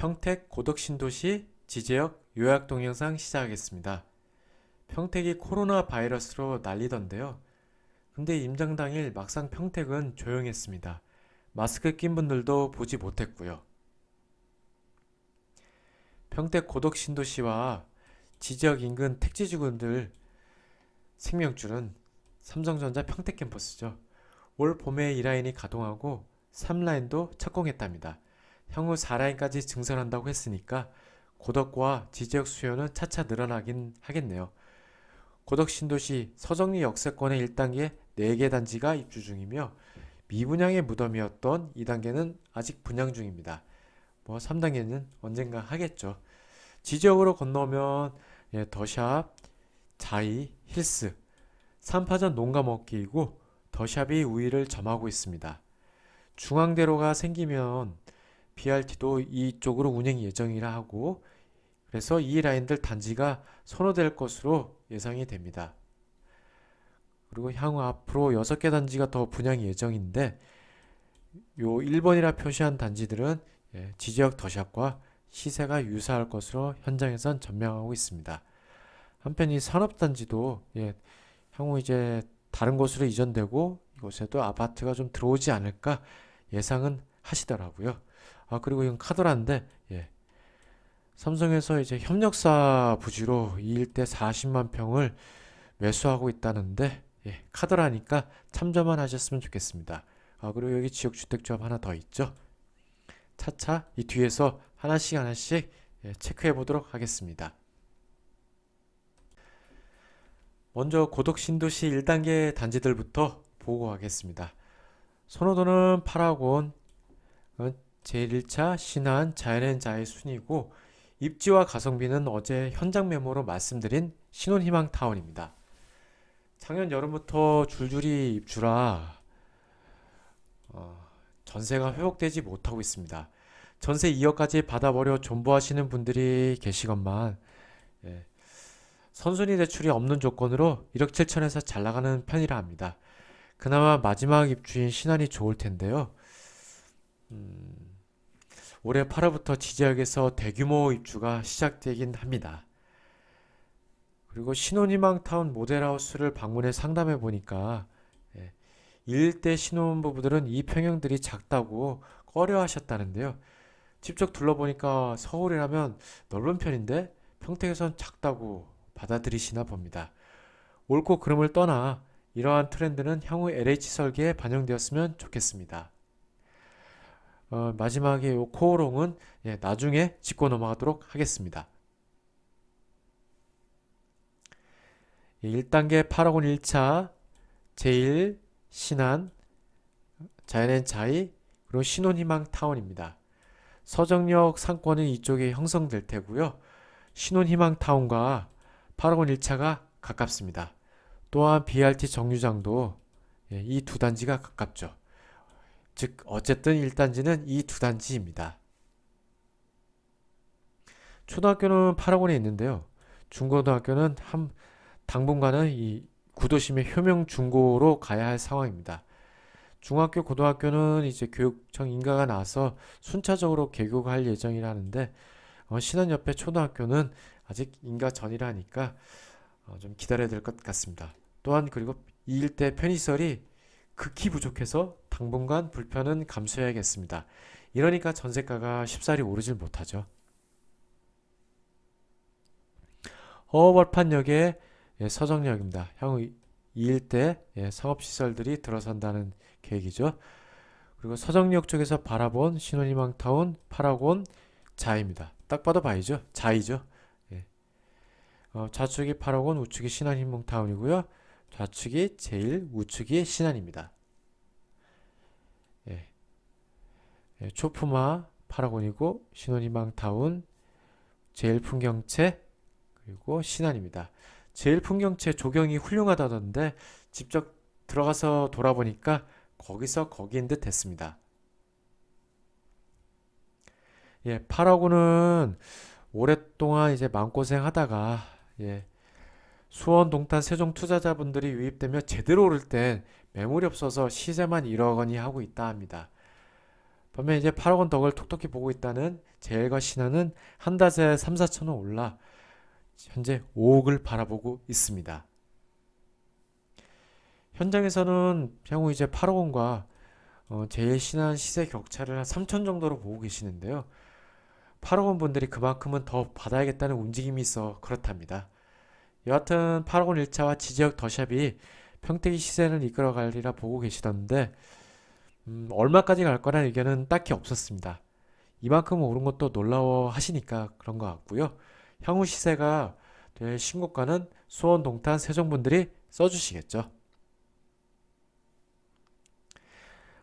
평택 고덕신도시 지제역 요약 동영상 시작하겠습니다. 평택이 코로나 바이러스로 난리던데요. 근데 임장 당일 막상 평택은 조용했습니다. 마스크 낀 분들도 보지 못했고요. 평택 고덕신도시와 지지역 인근 택지주군들 생명줄은 삼성전자 평택 캠퍼스죠. 올 봄에 2라인이 가동하고 3라인도 착공했답니다. 향후 4라인까지 증설한다고 했으니까 고덕과 지지역 수요는 차차 늘어나긴 하겠네요. 고덕 신도시 서정리 역세권의 1단계 4개 단지가 입주 중이며 미분양의 무덤이었던 2단계는 아직 분양 중입니다. 뭐 3단계는 언젠가 하겠죠. 지지역으로 건너면 예, 더샵, 자이, 힐스, 3파전 농가 먹기이고 더샵이 우위를 점하고 있습니다. 중앙대로가 생기면 BRT도 이쪽으로 운행 예정이라 하고 그래서 이 라인들 단지가 선호될 것으로 예상이 됩니다. 그리고 향후 앞으로 6개 단지가 더 분양 예정인데 요 1번이라 표시한 단지들은 예, 지지역 더샵과 시세가 유사할 것으로 현장에선 전망하고 있습니다. 한편 이 산업단지도 예, 향후 이제 다른 곳으로 이전되고 이곳에도 아파트가 좀 들어오지 않을까 예상은 하시더라고요. 아 그리고 이건 카더라인데 예. 삼성에서 이제 협력사 부지로 이 일대 40만 평을 매수하고 있다는데 예, 카더라니까 참조만 하셨으면 좋겠습니다. 아 그리고 여기 지역주택조합 하나 더 있죠. 차차 이 뒤에서 하나씩 하나씩 예, 체크해 보도록 하겠습니다. 먼저 고덕 신도시 1단계 단지들부터 보고하겠습니다. 선호도는 파라곤, 어, 제1차 신한 자연앤자의 순이고 입지와 가성비는 어제 현장 메모로 말씀드린 신혼희망 타운입니다. 작년 여름부터 줄줄이 입주라 어, 전세가 회복되지 못하고 있습니다. 전세 2억까지 받아버려 존버하시는 분들이 계시건만 예, 선순위 대출이 없는 조건으로 1억 7천에서 잘 나가는 편이라 합니다. 그나마 마지막 입주인 신안이 좋을 텐데요. 음, 올해 8월부터 지지역에서 대규모 입주가 시작되긴 합니다. 그리고 신혼희망 타운 모델하우스를 방문해 상담해 보니까 예, 일대 신혼부부들은 이 평형들이 작다고 꺼려 하셨다는데요. 직접 둘러보니까 서울이라면 넓은 편인데 평택에선 작다고 받아들이시나 봅니다. 옳고 그름을 떠나 이러한 트렌드는 향후 LH 설계에 반영되었으면 좋겠습니다. 어, 마지막에 요 코오롱은 예, 나중에 짚고 넘어가도록 하겠습니다. 1단계 8억 원 1차 제1 신안 자연앤 자이 그리고 신혼희망 타운입니다. 서정역 상권은 이쪽에 형성될 테고요. 신혼희망 타운과 8억 원 1차가 가깝습니다. 또한 BRT 정류장도 예, 이두 단지가 가깝죠. 즉 어쨌든 1단지는 이 두 단지입니다. 초등학교는 8억 원에 있는데요. 중고등학교는 한 당분간은 이 구도심의 효명 중고로 가야 할 상황입니다. 중학교, 고등학교는 이제 교육청 인가가 나서 순차적으로 개교할 예정이라는데 어, 옆에 초등학교는 아직 인가 전이라 하니까 어, 좀 기다려야 될 것 같습니다. 또한 그리고 이 일대 편의시설이 극히 부족해서 당분간 불편은 감수해야겠습니다. 이러니까 전세가가 쉽사리 오르질 못하죠. 허벌판역의 예, 서정역입니다. 향후 이 일대 예, 상업시설들이 들어선다는 계획이죠. 그리고 서정역 쪽에서 바라본 신혼희망타운 파라곤 자입니다. 딱 봐도 바이죠. 자이죠. 예. 어, 좌측이 파라곤, 우측이 신혼희망타운이고요. 좌측이 제일, 우측이 신안입니다. 예. 예, 초프마 파라곤이고 신혼희망 타운, 제일 풍경채 그리고 신안입니다. 제일 풍경채 조경이 훌륭하다던데 직접 들어가서 돌아보니까 거기서 거기인 듯 했습니다. 예, 파라곤은 오랫동안 이제 마음고생 하다가 예, 수원, 동탄, 세종 투자자분들이 유입되며 제대로 오를 땐 매물이 없어서 시세만 1억 원이 하고 있다 합니다. 반면 이제 8억 원 덕을 톡톡히 보고 있다는 제일과 신한은 한 달에 3, 4천 원 올라 현재 5억을 바라보고 있습니다. 현장에서는 향후 이제 8억 원과 어, 제일 신한 시세 격차를 한 3천 정도로 보고 계시는데요. 8억 원 분들이 그만큼은 더 받아야겠다는 움직임이 있어 그렇답니다. 여하튼 8억 원 1차와 지지역 더샵이 평택이 시세를 이끌어가리라 보고 계시던데 음, 얼마까지 갈 거란 의견은 딱히 없었습니다. 이만큼 오른 것도 놀라워 하시니까 그런 것 같고요. 향후 시세가 될 신고가는 수원, 동탄, 세종분들이 써주시겠죠.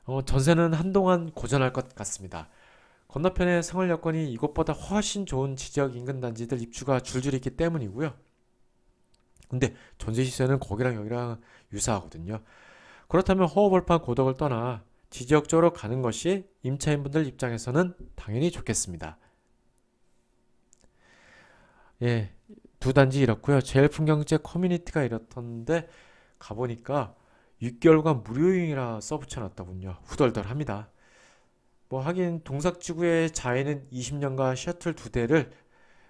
어, 전세는 한동안 고전할 것 같습니다. 건너편의 생활 여건이 이곳보다 훨씬 좋은 지역 인근 단지들 입주가 줄줄이 있기 때문이고요. 근데 전세 시세는 거기랑 여기랑 유사하거든요. 그렇다면 허허벌판 고덕을 떠나 지지역적으로 가는 것이 임차인분들 입장에서는 당연히 좋겠습니다. 예, 두 단지 이렇고요. 제일 풍경제 커뮤니티가 이렇던데 가보니까 6개월간 무료용이라 써붙여놨더군요. 후덜덜합니다. 뭐 하긴 동삭지구의 자해는 20년간 셔틀 두 대를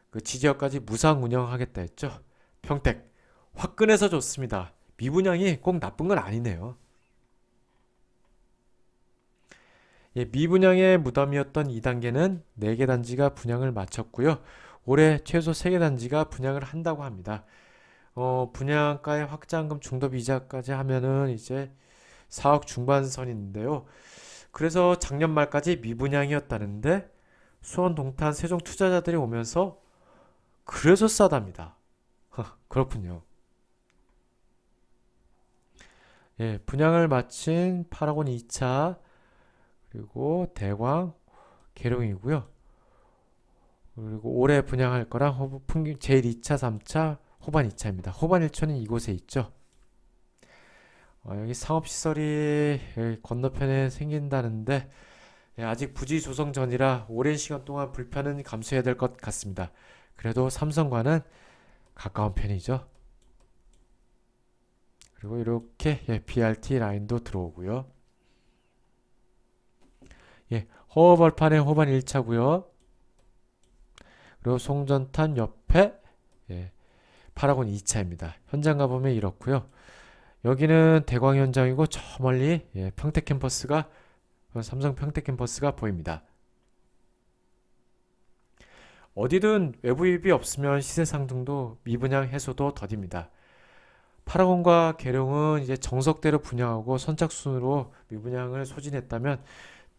그 지지역까지 무상 운영하겠다 했죠. 평택 화끈해서 좋습니다. 미분양이 꼭 나쁜 건 아니네요. 예, 미분양의 무덤이었던 2단계는 4개 단지가 분양을 마쳤고요. 올해 최소 3개 단지가 분양을 한다고 합니다. 어, 분양가의 확장금 중도 이자까지 하면은 이제 4억 중반선인데요. 그래서 작년 말까지 미분양이었다는데 수원 동탄 세종 투자자들이 오면서 그래서 싸답니다. 그렇군요. 예, 분양을 마친 8학원 2차 그리고 대광 계룡이고요. 그리고 올해 분양할 거랑 호- 풍경 제일 2차, 3차, 호반 2차입니다. 호반 1초는 이곳에 있죠. 어, 여기 상업시설이 건너편에 생긴다는데 예, 아직 부지 조성 전이라 오랜 시간 동안 불편은 감수해야 될 것 같습니다. 그래도 삼성과는 가까운 편이죠. 그리고 이렇게 예, BRT 라인도 들어오고요. 예, 허허벌판의 호반 1차고요. 그리고 송전탄 옆에 예, 파라곤 2차입니다. 현장 가보면 이렇고요. 여기는 대광 현장이고 저 멀리 예, 평택 캠퍼스가 어, 삼성 평택 캠퍼스가 보입니다. 어디든 외부 유입이 없으면 시세 상승도 미분양 해소도 더딥니다. 파라곤과 계룡은 이제 정석대로 분양하고 선착순으로 미분양을 소진했다면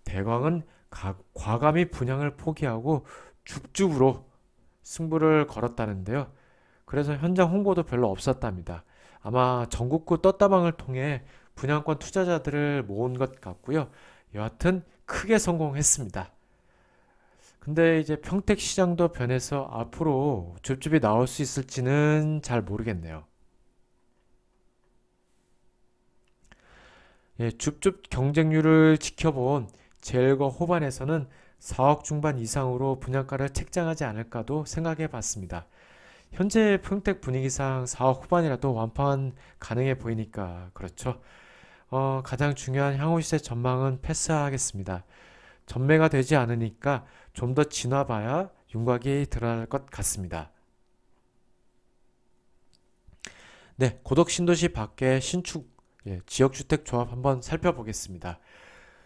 대광은 가- 과감히 분양을 포기하고 줍줍으로 승부를 걸었다는데요. 그래서 현장 홍보도 별로 없었답니다. 아마 전국구 떴다방을 통해 분양권 투자자들을 모은 것 같고요. 여하튼 크게 성공했습니다. 근데 이제 평택 시장도 변해서 앞으로 줍줍이 나올 수 있을지는 잘 모르겠네요. 예, 줍줍 경쟁률을 지켜본 제일과 호반에서는 4억 중반 이상으로 분양가를 책정하지 않을까도 생각해 봤습니다. 현재 평택 분위기상 4억 후반이라도 완판 가능해 보이니까 그렇죠. 어, 가장 중요한 향후 시세 전망은 패스하겠습니다. 전매가 되지 않으니까 좀 더 지나봐야 윤곽이 드러날 것 같습니다. 네, 고덕 신도시 밖에 신축 예, 지역주택 조합 한번 살펴보겠습니다.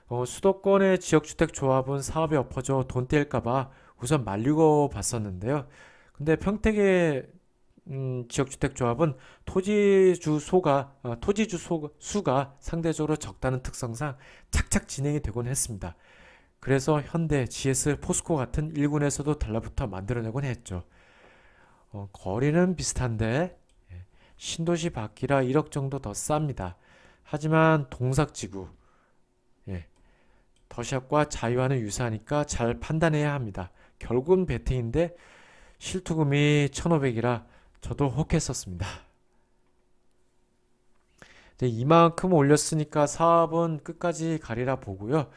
어, 수도권의 지역주택 조합은 사업이 엎어져 돈 떼일까봐 우선 말리고 봤었는데요. 근데 평택의 음, 지역주택 조합은 토지주 소가 어, 토지주 소, 수가 상대적으로 적다는 특성상 착착 진행이 되곤 했습니다. 그래서 현대, GS, 포스코 같은 일군에서도 달라붙어 만들어내곤 했죠. 어, 거리는 비슷한데 예, 신도시 밖이라 1억 정도 더 쌉니다. 하지만 동삭지구, 예, 더샵과 자유와는 유사하니까 잘 판단해야 합니다. 결국은 베팅인데 실투금이 1,500이라 저도 혹했었습니다. 이제 이만큼 올렸으니까 사업은 끝까지 가리라 보고요.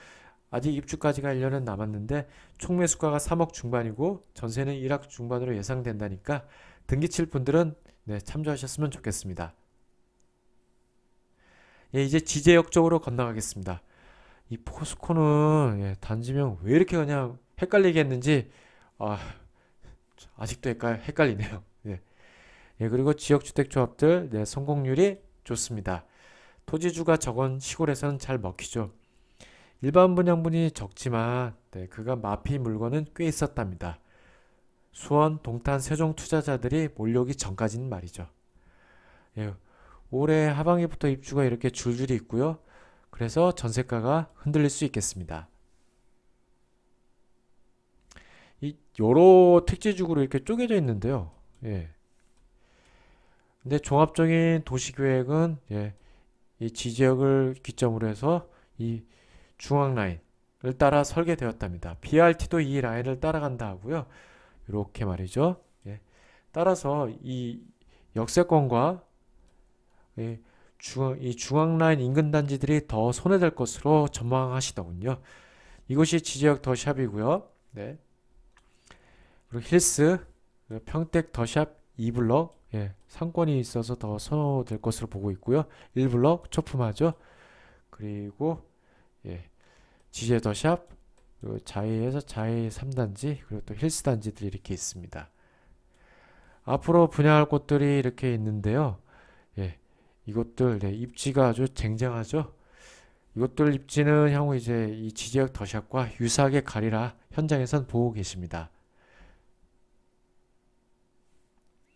아직 입주까지가 1년은 남았는데 총 매수가가 3억 중반이고 전세는 1억 중반으로 예상된다니까 등기 칠 분들은 네, 참조하셨으면 좋겠습니다. 예, 이제 지제역 쪽으로 건너가겠습니다. 이 포스코는 예, 단지명 왜 이렇게 그냥 헷갈리게 했는지 아, 아직도 헷갈, 헷갈리네요. 예. 예, 그리고 지역주택조합들 네, 성공률이 좋습니다. 토지주가 적은 시골에서는 잘 먹히죠. 일반 분양분이 적지만 네, 그가 마피 물건은 꽤 있었답니다. 수원, 동탄, 세종 투자자들이 몰려오기 전까지는 말이죠. 예, 올해 하반기부터 입주가 이렇게 줄줄이 있고요. 그래서 전세가가 흔들릴 수 있겠습니다. 이 여러 택지주구로 이렇게 쪼개져 있는데요. 예. 근데 종합적인 도시계획은 예, 이 지지역을 기점으로 해서 이 중앙 라인을 따라 설계되었답니다. BRT도 이 라인을 따라간다 하고요. 이렇게 말이죠. 예. 따라서 이 역세권과 이 중앙, 이 중앙 라인 인근 단지들이 더 손해될 것으로 전망하시더군요. 이곳이 지지역 더샵이고요. 네. 그리고 힐스, 평택 더샵 2블럭, 예, 상권이 있어서 더 선호될 것으로 보고 있고요. 1블럭 초품하죠. 그리고 예, 지제 더샵, 그리고 자이에서 자이 3단지, 그리고 또 힐스 단지들이 이렇게 있습니다. 앞으로 분양할 곳들이 이렇게 있는데요. 예, 이것들 네, 입지가 아주 쟁쟁하죠. 이것들 입지는 향후 이제 이 지지역 더샵과 유사하게 가리라 현장에선 보고 계십니다.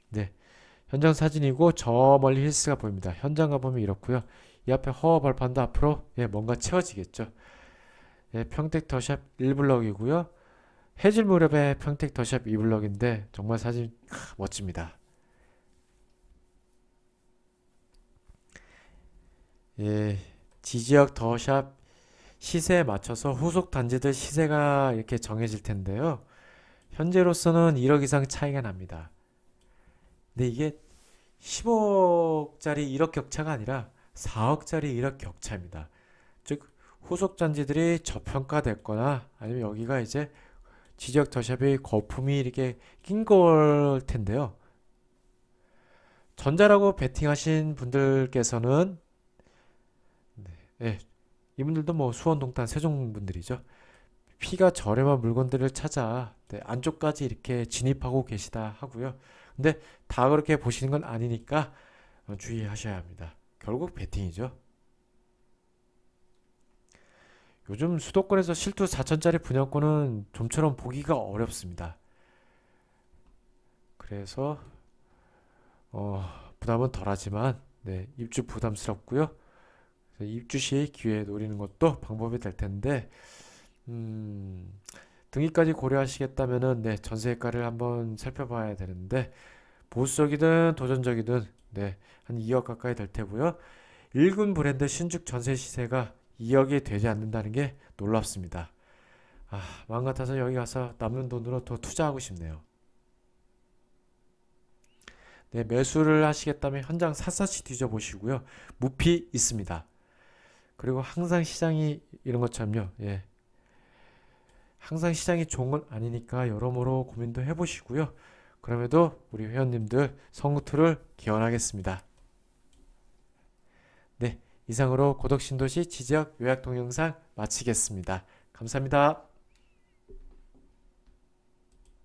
네, 현장 사진이고 저 멀리 힐스가 보입니다. 현장 가보면 이렇고요. 이 앞에 허허 발판도 앞으로 예, 뭔가 채워지겠죠. 예, 평택 더샵 1블럭이고요. 해질 무렵에 평택 더샵 2블럭인데 정말 사진 크, 멋집니다. 예, 지지역 더샵 시세에 맞춰서 후속 단지들 시세가 이렇게 정해질 텐데요. 현재로서는 1억 이상 차이가 납니다. 근데 이게 10억짜리 1억 격차가 아니라 4억짜리 1억 격차입니다. 즉 후속 단지들이 저평가됐거나 아니면 여기가 이제 지적 더샵의 거품이 이렇게 낀 걸 텐데요. 전자라고 베팅하신 분들께서는 네, 예, 이분들도 뭐 수원, 동탄, 세종 분들이죠. 피가 저렴한 물건들을 찾아 네, 안쪽까지 이렇게 진입하고 계시다 하고요. 근데 다 그렇게 보시는 건 아니니까 어, 주의하셔야 합니다. 결국 베팅이죠. 요즘 수도권에서 실투 4천짜리 분양권은 좀처럼 보기가 어렵습니다. 그래서 어, 부담은 덜하지만 네, 입주 부담스럽고요. 그래서 입주 시 기회 노리는 것도 방법이 될 텐데 음, 등기까지 고려하시겠다면은 네, 전세가를 한번 살펴봐야 되는데 보수적이든 도전적이든 네, 한 2억 가까이 될 테고요. 일군 브랜드 신축 전세 시세가 2억이 되지 않는다는 게 놀랍습니다. 아, 마음 같아서 여기 가서 남는 돈으로 더 투자하고 싶네요. 네, 매수를 하시겠다면 현장 샅샅이 뒤져보시고요. 무피 있습니다. 그리고 항상 시장이 이런 것처럼요. 예. 항상 시장이 좋은 건 아니니까 여러모로 고민도 해보시고요. 그럼에도 우리 회원님들 성투를 기원하겠습니다. 네, 이상으로 고덕신도시 지지역 요약 동영상 마치겠습니다. 감사합니다.